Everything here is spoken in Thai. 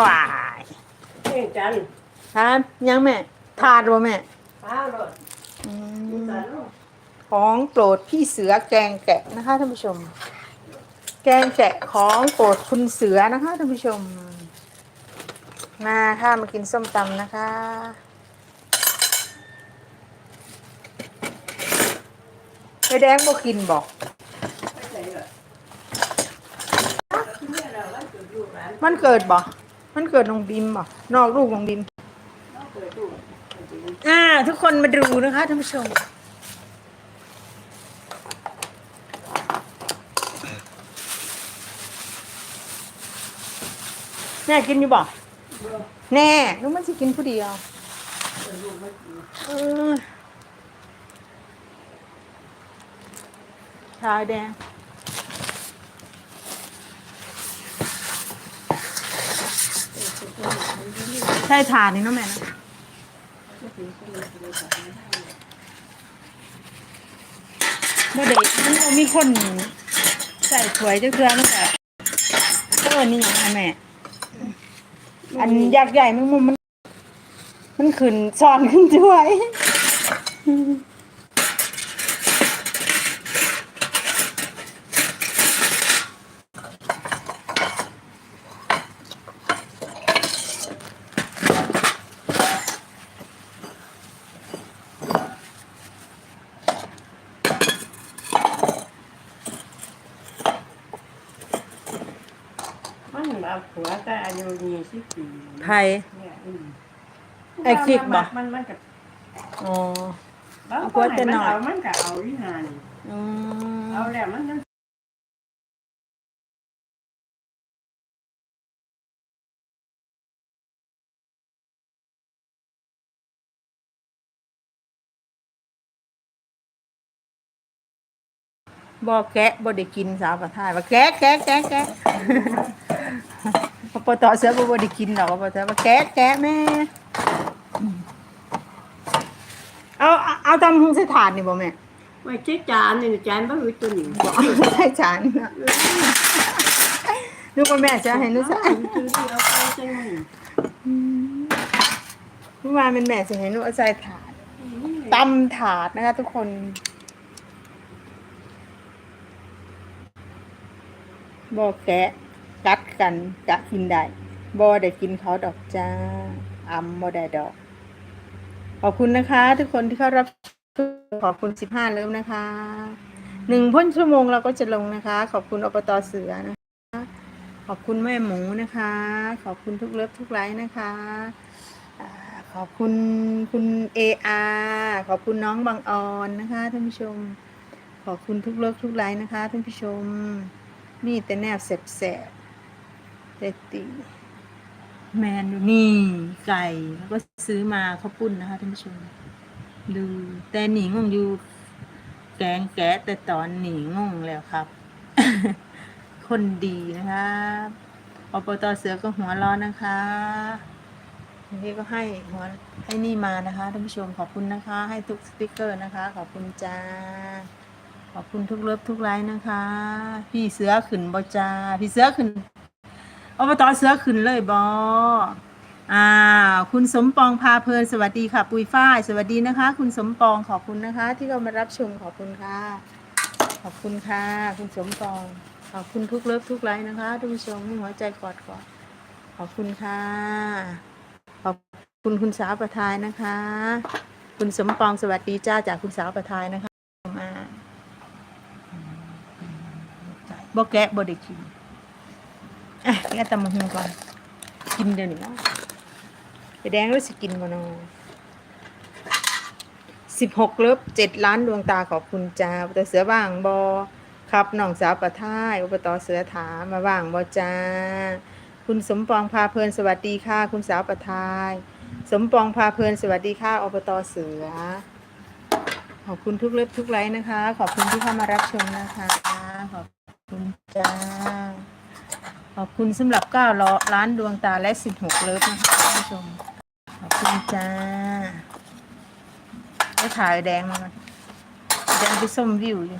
ว้ายเก่งจันทานยังแม่ ทานบ่แม่ข้าวเลยอืจัมนลูกของโปรดพี่เสือแกงแกะนะคะท่านผู้ชม แกงแกะของโปรดคุณเสือนะคะท่านผู้ชม มาค่ะมากินส้มตำนะคะ ไปแดงบ่กินบอก ไม่ใช่เหรอเนี่ยเราว่าจุดอยู่ร้านมันเกิดบ่ มันเกิดน้องบิมบ่นอกลูกน้องบิมอ่า ทุกคนมาดูนะคะท่านผู้ชมแม่กินอยู่บ่แน่ลูกมันสิกินผู้เดียวชาแดง ใช่ทานนี่เนาะแม่นะเมื่อเด็กมันบ่มีคนใส่ถ้วยจักเทื่อมันก็เออนี่หยังอะแม่ อันยักษ์ใหญ่แมงมุมมันมันขึ้นซ้อนขึ้นถ้วย มันแบบผัวแต่อายุยี่สิบปีไผ เนี่ยอืมไอ้คิกบ่ มันมันกับอ๋อเราผัวแต่น้อย มันกับเอาอีหานอืมเอาแล้วมันยังบ่แกะบ่ได้กินสาวประทายว่าแกะแกะแกะแกะ ปตเสือบ่บ่ได้กินดอกปตว่าแกะแกะแม่เอาเอาเอาตำหุงใส่ถาดนี่บ่แม่ไว้เจ๊จานนี่จานบ่รู้ตัวนี้บ่เอาใส่จานน่ะนึกว่าแม่จะให้หนูใส่คือที่เอาไปใส่มือเมื่อวานเป็นแม่สิให้หนูเอาใส่ถาดตำถาดนะคะ ทุกคนบ่แกะ กัดกันกะกินได้บ่ได้กินเขาดอกจ้าอำบ่ได้ดอก ขอบคุณนะคะ ทุกคนที่เข้ารับขอบคุณสิบห้าเริ่มนะคะหนึ่งพ่นชั่วโมงเราก็จะลงนะคะ ขอบคุณอบตเสือนะคะ ขอบคุณแม่หมูนะคะ ขอบคุณทุกเลิฟทุกไลค์นะคะขอบคุณคุณเออาขอบคุณน้องบางออนนะคะท่านผู้ชม ขอบคุณทุกเลิฟทุกไลค์นะคะท่านผู้ชม นี่แต่แนวแสบ เด็ดตีแมนดูนี่ ไก่แล้วก็ซื้อมาข้าวปุ้นนะคะท่านผู้ชม ดู แต่หนีงงอยู่ แกงแกะแต่ตอนหนีงงแล้วครับ คนดีนะคะอปตเสือก็หัวร้อนนะคะนี่ก็ให้หัวให้นี่มานะคะท่านผู้ชมขอบคุณนะคะ ให้ทุกสติกเกอร์นะคะ ขอบคุณจ้า ขอบคุณทุกเลิฟทุกไลค์นะคะ พี่เสือขึ้นบอจ้าพี่เสือขึ้น อบตเสือขึ้นเลยบออ่า คุณสมปองพาเพลินสวัสดีค่ะ ปุยฝ้าย สวัสดีนะคะ คุณสมปองขอบคุณนะคะ ที่เข้ามารับชมขอบคุณค่ะ ขอบคุณค่ะ คุณสมปอง ขอบคุณทุกเลิฟทุกไลค์นะคะทุกผู้ชมให้หัวใจกอดกอดขอบคุณค่ะ ขอบคุณคุณสาวประทายนะคะ คุณสมปองสวัสดีจ้าจากคุณสาวประทายนะคะมาบ่แกะบ่ได้กิน อะแกตำมะฮุงก่อน กินเดี๋ยวนี้เนาะไปแดงรู้สึกกินก่อนเนาะสิบหกเลิฟเจ็ดล้านดวงตาขอบคุณจ้าแต่เสือบ้างบอครับน้องสาวประท่ายอุปตอเสือถามมาบ้างบอจ้า คุณสมปองพาเพลินสวัสดีค่ะ คุณสาวประทาย สมปองพาเพลินสวัสดีค่ะอบตเสือ ขอบคุณทุกเลิฟทุกไลค์นะคะ ขอบคุณที่เข้ามารับชมนะคะ ขอบคุณจ้า ขอบคุณสำหรับ9ล้านดวงตาและ 16 เลิฟนะคะท่านผู้ชม ขอบคุณจ้าไปถ่ายแดงมากแดงไปส้มวิวอยู่